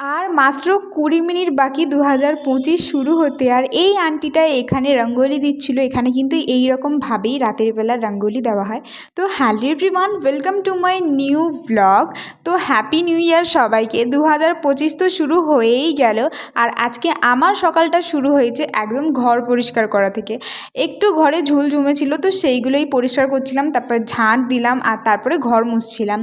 আর মাত্র কুড়ি মিনিট বাকি দু হাজার পঁচিশ শুরু হতে আর এই আন্টিটা এখানে রঙ্গোলি দিচ্ছিল। এখানে কিন্তু এই রকমভাবেই রাতের বেলা রঙ্গোলি দেওয়া হয়। তো hello everyone, welcome to my new blog. তো হ্যাপি নিউ ইয়ার সবাইকে। দু হাজার পঁচিশ তো শুরু হয়েই গেল আর আজকে আমার সকালটা শুরু হয়েছে একদম ঘর পরিষ্কার করা থেকে। একটু ঘরে ঝুল জমেছিল তো সেইগুলোই পরিষ্কার করছিলাম, তারপর ঝাঁট দিলাম আর তারপরে ঘর মুছছিলাম।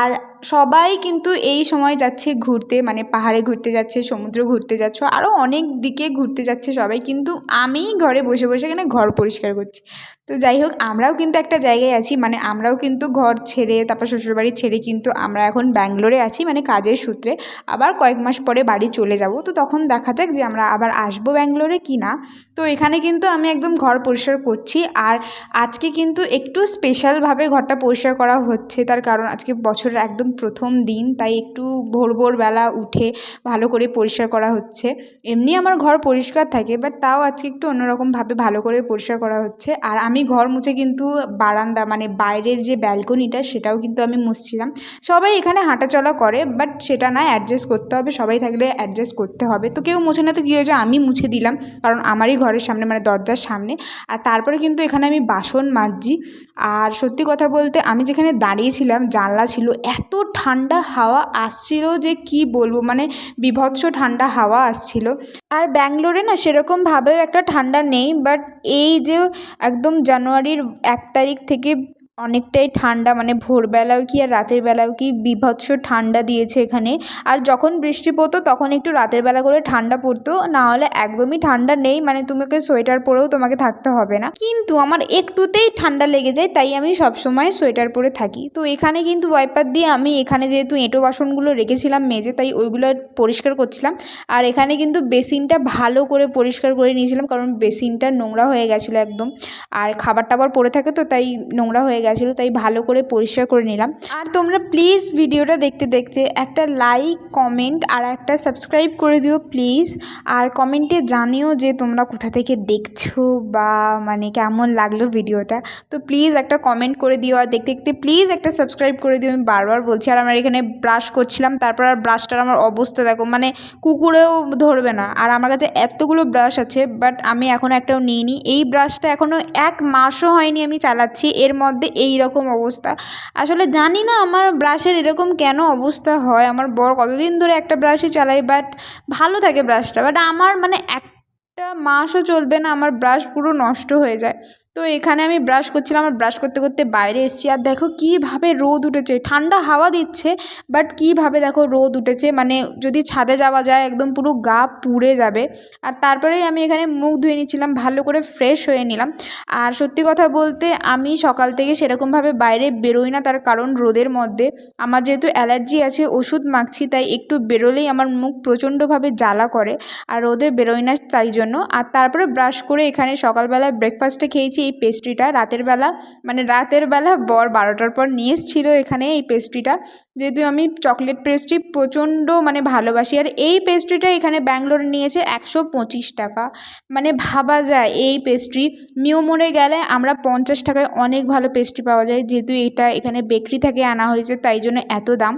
আর সবাই কিন্তু এই সময় যাচ্ছে ঘুরতে মানে পাহাড়ে ঘুরতে যাচ্ছে, সমুদ্র ঘুরতে যাচ্ছে আরও অনেক দিকে ঘুরতে যাচ্ছে সবাই, কিন্তু আমিই ঘরে বসে বসে এখানে ঘর পরিষ্কার করছি। তো যাই হোক, আমরাও কিন্তু একটা জায়গায় আছি মানে আমরাও কিন্তু ঘর ছেড়ে, তারপর শ্বশুরবাড়ি ছেড়ে কিন্তু আমরা এখন ব্যাঙ্গালোরে আছি মানে কাজের সূত্রে। আবার কয়েক মাস পরে বাড়ি চলে যাব, তো তখন দেখা যাক যে আমরা আবার আসব ব্যাঙ্গালোরে কি না। তো এখানে কিন্তু আমি একদম ঘর পরিষ্কার করছি, আর আজকে কিন্তু একটু স্পেশালভাবে ঘরটা পরিষ্কার করা হচ্ছে, তার কারণ আজকে বছরের একদম প্রথম দিন, তাই একটু ভোর ভোরবেলা উঠে ভালো করে পরিষ্কার করা হচ্ছে। এমনি আমার ঘর পরিষ্কার থাকে বাট তাও আজকে একটু অন্যরকমভাবে ভালো করে পরিষ্কার করা হচ্ছে। আর আমি ঘর মুছে কিন্তু বারান্দা মানে বাইরের যে ব্যালকনিটা, সেটাও কিন্তু আমি মুছছিলাম। সবাই এখানে হাঁটাচলা করে বাট সেটা না অ্যাডজাস্ট করতে হবে। সবাই থাকলে অ্যাডজাস্ট করতে হবে। তো কেউ মুছে না, তো কী হয়েছে? আমি মুছে দিলাম, কারণ আমারই ঘরের সামনে মানে দরজার সামনে। আর তারপরে কিন্তু এখানে আমি বাসন মাজছি। আর সত্যি কথা বলতে, আমি যেখানে দাঁড়িয়েছিলাম জানলা ছিল এত ঠান্ডা হাওয়া আসছিল যে কি বলব মানে বিভৎস ঠান্ডা হাওয়া আসছিল। আর ব্যাঙ্গলোরে না সেরকমভাবেও একটা ঠান্ডা নেই বাট এই যে একদম জানুয়ারির এক তারিখ থেকে অনেকটাই ঠান্ডা মানে ভোরবেলাও কি আর রাতের বেলাও কি বীভৎস ঠান্ডা দিয়েছে এখানে। আর যখন বৃষ্টি পড়তো তখন একটু রাতের বেলা করে ঠান্ডা পড়তো, না হলে একদমই ঠান্ডা নেই মানে তোমাকে সোয়েটার পরেও তোমাকে থাকতে হবে না। কিন্তু আমার একটুতেই ঠান্ডা লেগে যায়, তাই আমি সবসময় সোয়েটার পরে থাকি। তো এখানে কিন্তু ওয়াইপার দিয়ে আমি এখানে যেহেতু এঁটো বাসনগুলো রেখেছিলাম মেজে, তাই ওইগুলো পরিষ্কার করছিলাম। আর এখানে কিন্তু বেসিনটা ভালো করে পরিষ্কার করে নিয়েছিলাম, কারণ বেসিনটা নোংরা হয়ে গেছিল একদম। আর খাবার টাবার পরে থাকে তো, তাই নোংরা হয়ে গেছিল, তাই ভালো করে পরিষ্কার করে নিলাম। আর তোমরা প্লিজ ভিডিওটা দেখতে দেখতে একটা লাইক কমেন্ট আর একটা সাবস্ক্রাইব করে দিও প্লিজ আর কমেন্টে জানিও যে তোমরা কোথা থেকে দেখছ বা মানে কেমন লাগল ভিডিওটা তো প্লিজ একটা কমেন্ট করে দিও আর দেখতে দেখতে প্লিজ একটা সাবস্ক্রাইব করে দিও, আমি বারবার বলছি। আর আমার এখানে ব্রাশ করছিলাম, তারপর আর ব্রাশটার আমার অবস্থা দেখো মানে কুকুরেও ধরবে না। আর আমার কাছে এতগুলো ব্রাশ আছে বাট আমি এখন একটাও নিইনি। এই ব্রাশটা এখনও এক মাসও হয়নি আমি চালাচ্ছি, এর মধ্যে এই রকম অবস্থা। আসলে জানি না আমার ব্রাশের এরকম কেন অবস্থা হয়। আমার বর কতদিন ধরে একটা ব্রাশই চালাই বাট ভালো থাকে ব্রাশটা বাট আমার মানে একটা মাসও চলবে না, আমার ব্রাশ পুরো নষ্ট হয়ে যায়। তো এখানে আমি ব্রাশ করছিলাম, আর ব্রাশ করতে করতে বাইরে এসেছি। আর দেখো কীভাবে রোদ উঠেছে। ঠান্ডা হাওয়া দিচ্ছে বাট কীভাবে দেখো রোদ উঠেছে। মানে যদি ছাদে যাওয়া যায়, একদম পুরো গা পুড়ে যাবে। আর তারপরেই আমি এখানে মুখ ধুয়ে নিচ্ছিলাম, ভালো করে ফ্রেশ হয়ে নিলাম। আর সত্যি কথা বলতে, আমি সকাল থেকে সেরকমভাবে বাইরে বেরোই না, তার কারণ রোদের মধ্যে। আমার যেহেতু অ্যালার্জি আছে, ওষুধ মাখছি, তাই একটু বেরোলেই আমার মুখ প্রচণ্ডভাবে জ্বালা করে। আর রোদে বেরোই না, তাই জন্য। আর তারপরে ব্রাশ করে এখানে সকালবেলা ব্রেকফাস্টে খেয়েছি। এই পেস্ট্রিটা রাতের বেলা মানে রাতের বেলা বর বারোটার পর নিয়ে এসেছিল এখানে এই পেস্ট্রিটা যেহেতু আমি চকলেট পেস্ট্রি প্রচণ্ড মানে ভালোবাসি, আর এই পেস্ট্রিটা এখানে ব্যাঙ্গালোরে নিয়েছে একশো পঁচিশ টাকা। মানে ভাবা যায় এই পেস্ট্রি মিও মোড়ে গেলে আমরা পঞ্চাশ টাকায় অনেক ভালো পেস্ট্রি পাওয়া যায়, যেহেতু এটা এখানে বেকরি থেকে আনা হয়েছে, তাই জন্য এত দাম।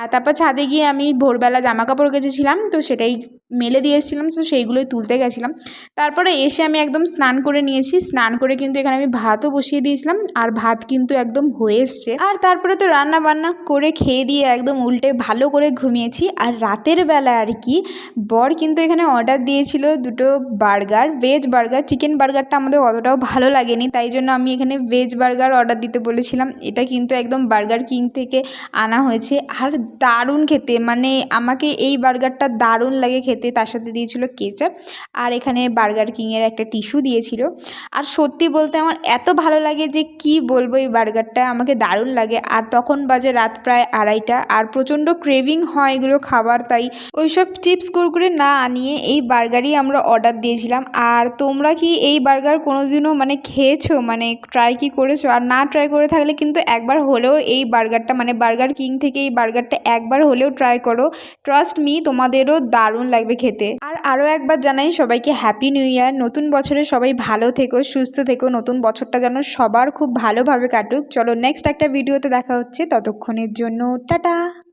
আর তারপর ছাদে গিয়ে আমি ভোরবেলা জামা কাপড় কেচেছিলাম তো সেটাই মেলে দিয়ে এসেছিলাম তো সেইগুলোই তুলতে গেছিলাম। তারপরে এসে আমি একদম স্নান করে নিয়েছি। স্নান করে কিন্তু এখানে আমি ভাতও বসিয়ে দিয়েছিলাম আর ভাত কিন্তু একদম হয়ে এসছে। আর তারপরে তো রান্না বান্না করে খেয়ে দিয়ে একদম উল্টে ভালো করে ঘুমিয়েছি। আর রাতের বেলা আর কি, বর কিন্তু এখানে অর্ডার দিয়েছিল দুটো বার্গার ভেজ বার্গার। চিকেন বার্গারটা আমাদের অতটাও ভালো লাগেনি, তাই জন্য আমি এখানে ভেজ বার্গার অর্ডার দিতে বলেছিলাম। এটা কিন্তু একদম বার্গার কিং থেকে আনা হয়েছে। আর দারুণ খেতে মানে আমাকে এই বার্গারটা দারুণ লাগে খেতে। তার সাথে দিয়েছিল কেচাপ আর এখানে বার্গার কিংয়ের একটা টিস্যু দিয়েছিল। আর সত্যি বলতে আমার এত ভালো লাগে যে কি বলব এই বার্গারটা, আমাকে দারুণ লাগে। আর তখন বাজে রাত প্রায় আড়াইটা আর প্রচণ্ড ক্রেভিং হয় এগুলো খাবার, তাই ওইসব চিপস কুরকুরে না আনিয়ে এই বার্গারই আমরা অর্ডার দিয়েছিলাম। আর তোমরা কি এই বার্গার কোনোদিনও মানে খেয়েছো? মানে ট্রাই কি করেছ? আর না ট্রাই করে থাকলে কিন্তু একবার হলেও এই বার্গারটা মানে বার্গার কিং থেকে এই বার্গারটা একবার হলেও ট্রাই করো। ট্রাস্ট মি, তোমাদেরও দারুণ লাগবে। খেতে। আর আরও একবার জানাই সবাইকে হ্যাপি নিউ ইয়ার নতুন বছরে সবাই ভালো থেকো, সুস্থ থেকো। নতুন বছরটা যেন সবার খুব ভালোভাবে কাটুক। চলো নেক্সট একটা ভিডিওতে দেখা হচ্ছে। ততক্ষণের জন্য, টাটা!